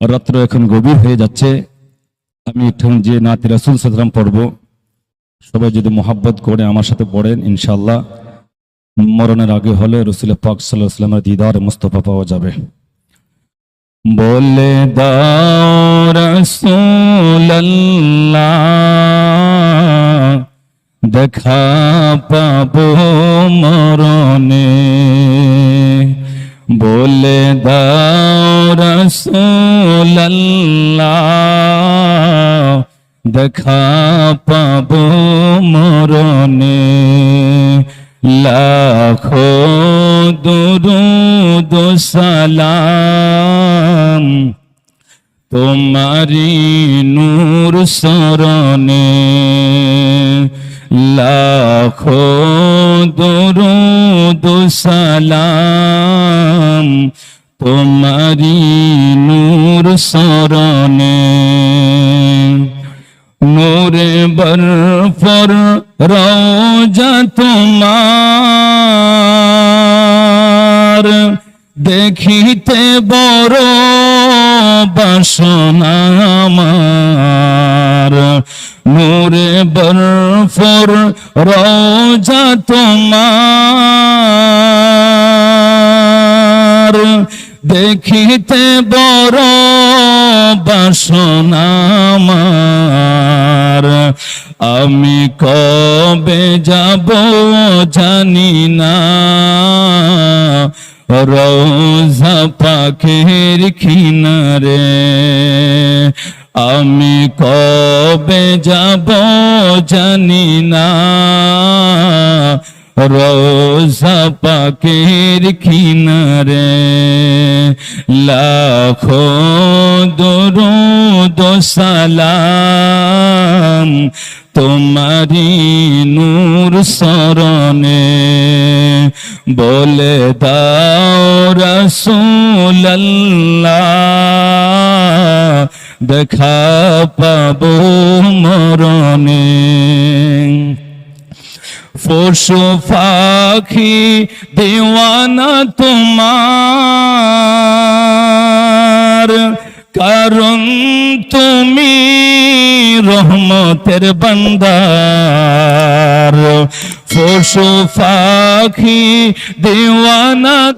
রাত্র এখন গভীর হয়ে যাচ্ছে। আমি এখন যে নাতি রাসুল সালাম পড়ব, সবাই যদি মোহাব্বত করে আমার সাথে পড়েন ইনশাল্লাহ মরণের আগে হলে রসুল পাক সাল্লাহ সাল্লামের দিদার মুস্তফা পাওয়া যাবে। বলে দেখা পাবো মরণে বলে দাও দেখা পাব মরণে। লাখো দুরুদ সালাম তোমারি নূর সরণে লাখো দরুদ সালাম তোমারি নূর সরণে নূরে বরফর রোজা তোমার। দেখিতে বড় বাসনা আমার। নূরে বরফর রোজা তোমার। দেখিতে বড় বাসনা আমার। আমি কবে যাব জানি না। রোজা পাখের কিনারে। আমি কবে যাব জানি না। রোজা পাকের কিনারে লাখো দরুদ সালাম তোমারি নূর সরণে বলে দাও রসুল্লাহ দেখা পাবো মরণে। পশু পাখি দেওয়ানা তোমার। কারণ তুমি রহমতের বন্দার। পশু পাখি দেওয়ানা